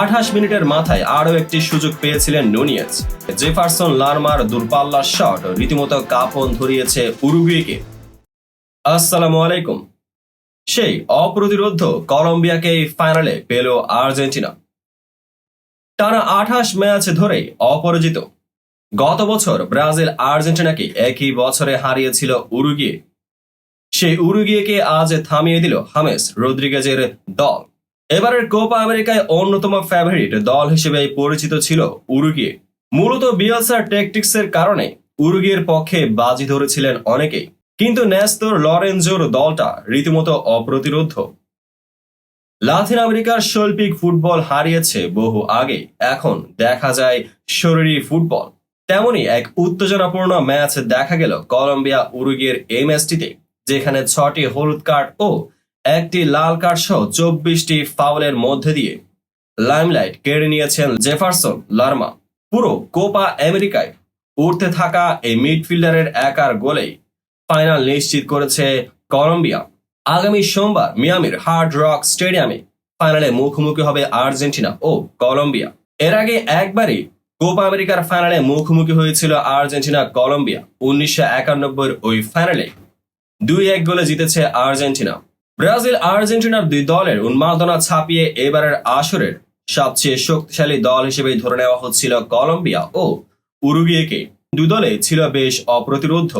আঠাশ মিনিটের মাথায় আরও একটি সুযোগ পেয়েছিলেন নুনিয়েজ। জেফারসন, লারমার দূরপাল্লার শট রীতিমতো কাপন ধরিয়েছে উরুগুয়েকে। আসসালামু আলাইকুম। সেই অপ্রতিরোধ কলম্বিয়াকে এই ফাইনালে পেল আর্জেন্টিনা। টানা আঠাশ ম্যাচ ধরে অপরাজিত। গত বছর ব্রাজিল আর্জেন্টিনাকে একই বছরে হারিয়েছিল উরুগিয়ে। সেই উরুগিয়েকে আজ থামিয়ে দিল হামেস রদ্রিগেজের দল। এবারের কোপা আমেরিকায় অন্যতম ফেভারিট দল হিসেবে পরিচিত ছিল উরুগিয়ে। মূলত বিএলসার ট্যাকটিক্সের কারণে উরুগিয়ের পক্ষে বাজি ধরেছিলেন অনেকেই, কিন্তু নেস্তর লরেঞ্জোর দলটা রীতিমতো অপ্রতিরোধ। লাতিন আমেরিকার শৈল্পিক ফুটবল হারিয়েছে বহু আগে, এখন দেখা যায় শরীরী ফুটবল। তেমনি এক উত্তেজনাপূর্ণ ম্যাচ দেখা গেল কলম্বিয়া উরুগের এই ম্যাচটিতে যেখানে ছটি হলুদ কার্ড ও একটি লাল কার্ড সহ চব্বিশটি ফাউলের মধ্যে দিয়ে লাইমলাইট কেড়ে নিয়েছেন জেফারসন লার্মা। পুরো কোপা আমেরিকায় উঠতে থাকা এই মিডফিল্ডারের একার গোলেই ফাইনাল নিশ্চিত করেছে কলম্বিয়া। আগামী সোমবার মিয়ামির হার্ড রক স্টেডিয়ামে ফাইনালে মুখোমুখি হবে আর্জেন্টিনা ও কলম্বিয়া। এর আগে একবারই কোপা আমেরিকার ফাইনালে মুখোমুখি হয়েছিল আর্জেন্টিনা কলম্বিয়া। উনিশশো একানব্বই ওই ফাইনালে দুই এক গোলে জিতেছে আর্জেন্টিনা। ব্রাজিল আর্জেন্টিনার দুই দলের উন্মাদনা ছাপিয়ে এবারের আসরের সবচেয়ে শক্তিশালী দল হিসেবে ধরে নেওয়া হচ্ছিল কলম্বিয়া ও উরুগুয়েকে। দুই দলে ছিল বেশ অপ্রতিরোধ।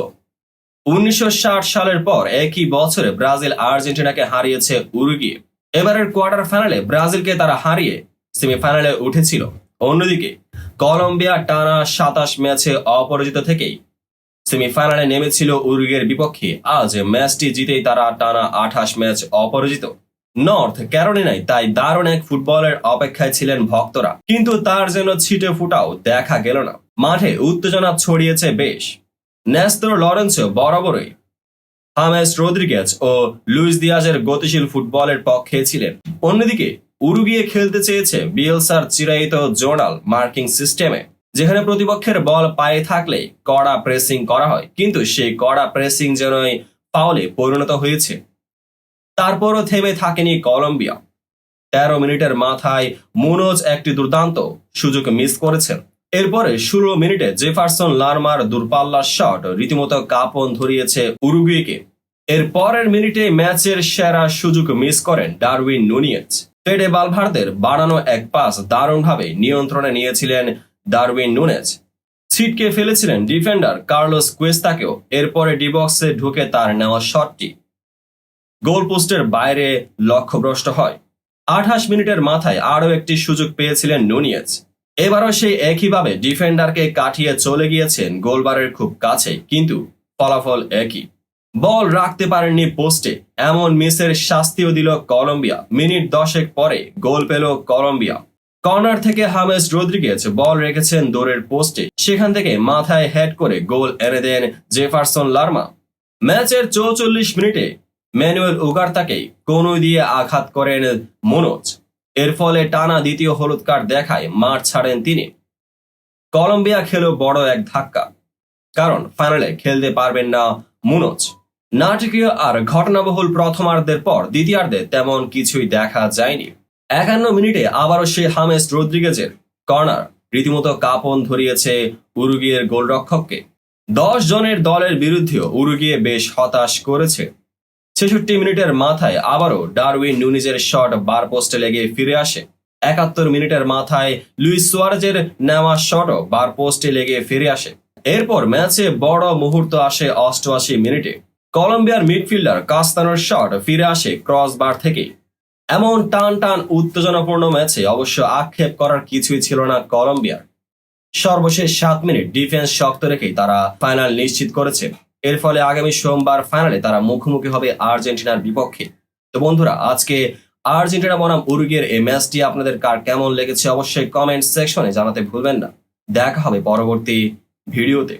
উনিশশো ষাট সালের পর একই বছরে ব্রাজিল আর্জেন্টিনাকে হারিয়েছে উরুগিয়ে। এবারের কোয়ার্টার ফাইনালে ব্রাজিলকে তারা হারিয়ে সেমিফাইনালে উঠেছিল। অন্যদিকে, কলম্বিয়া টানা সাতাশ ম্যাচে অপরাজিত থেকেই সেমিফাইনালে নেমেছিল উরুগের বিপক্ষে। আজ ম্যাচটি জিতেই তারা টানা আঠাশ ম্যাচ অপরাজিত। নর্থ ক্যারোলিনায় তাই দারুণ এক ফুটবলের অপেক্ষায় ছিলেন ভক্তরা। কিন্তু তার যেন ছিটে ফুটাও দেখা গেল না। মাঠে উত্তেজনা ছড়িয়েছে বেশ। নেস্তর লরেন্সো বরাবরই হামেস রোদ্রিগেজ ও লুইস দিয়াজের গতিশীল ফুটবলের পক্ষে ছিলেন। অন্যদিকে উরুগিয়ে খেলতে চেয়েছে বিএলসার চিরায়িত জোনাল মার্কিং সিস্টেমে। যেখানে প্রতিপক্ষের বল পায়ে থাকলে কড়া প্রেসিং করা হয়। কিন্তু সেই কড়া প্রেসিং যেনই পাওলে পরিণত হয়েছে। তারপরও থেমে থাকেনি কলম্বিয়া। তেরো মিনিটের মাথায় মুনোজ একটি দুর্দান্ত সুযোগ মিস করেছেন। এরপরে ষোলো মিনিটে জেফারসন লারমার দূরপাল্লার শট রীতিমতো কাপন ধরিয়েছে উরুগুয়েকে। এর পরের মিনিটে ম্যাচের সেরা সুযোগ মিস করেন ডারউইন নুনিয়েজ। ফেডে বালভারদের বাড়ানো এক পাস দারুণভাবে নিয়ন্ত্রণে নিয়েছিলেন ডারউইন নুনেজ। ছিটকে ফেলেছিলেন ডিফেন্ডার কার্লোস কুয়েস্তাকেও। এরপরে ডিবক্সে ঢুকে তার নেওয়া শটটি। গোল পোস্টের বাইরে লক্ষ্যভ্রষ্ট হয়। আঠাশ মিনিটের মাথায় আরও একটি সুযোগ পেয়েছিলেন নুনিয়েজ। এবারও সেই একইভাবে ডিফেন্ডারকে কাটিয়ে চলে গিয়েছেন গোলবারের খুব কাছে কিন্তু ফলাফল একই। বল রাখতে পারেননি পোস্টে। এমন মিসের শাস্তিও দিল কলম্বিয়া। মিনিট দশেক পরে গোল পেল কলম্বিয়া। কর্নার থেকে হামেস রদ্রিগেজ বল রেখেছেন দৌড়ের পোস্টে। সেখান থেকে মাথায় হেড করে গোল এনে দেন জেফারসন লার্মা। ম্যাচের চৌচল্লিশ মিনিটে ম্যানুয়েল উগার্তাকেই কোনই দিয়ে আঘাত করেন মনোজ। এর ফলে টানা দ্বিতীয় হলুদ কার্ড দেখায় মাঠ ছাড়েন তিনি। কলম্বিয়া খেলো বড় এক ধাক্কা। কারণ ফাইনালে খেলতে পারবেন না মুনোজ। নাটকীয় আর ঘটনাবহুল প্রথমার্ধের পর দ্বিতীয়ার্ধে তেমন কিছুই দেখা যায়নি। একান্ন মিনিটে আবারও সে হামেস রদ্রিগেজের কর্নার রীতিমতো কাপন ধরিয়েছে উরুগিয়ের গোলরক্ষককে। দশ জনের দলের বিরুদ্ধেও উরুগিয়ে বেশ হতাশ করেছে। ছেষট্টি মিনিটের মাথায় আবারও ডারউইন নুনিজের শট বার পোস্টে লেগে ফিরে আসে। একাত্তর মিনিটের মাথায় লুইস সুয়ারেজের নেওয়া শটও বার পোস্টে লেগে ফিরে আসে। এরপর ম্যাচে বড় মুহূর্ত আসে অষ্টআশি মিনিটে। কলম্বিয়ার মিডফিল্ডার কাস্তানোর শট ফিরে আসে ক্রস বার থেকেই। এমন টান টান উত্তেজনাপূর্ণ ম্যাচে অবশ্য আক্ষেপ করার কিছুই ছিল না কলম্বিয়ার। সর্বশেষ সাত মিনিট ডিফেন্স শক্ত রেখেই তারা ফাইনাল নিশ্চিত করেছে। এর ফলে আগামী সোমবার ফাইনালে তারা মুখোমুখি হবে আর্জেন্টিনার বিপক্ষে। তো বন্ধুরা, আজকে আর্জেন্টিনা বনাম উরুগের এই ম্যাচটি আপনাদের কার কেমন লেগেছে অবশ্যই কমেন্ট সেকশনে জানাতে ভুলবেন না। দেখা হবে পরবর্তী ভিডিওতে।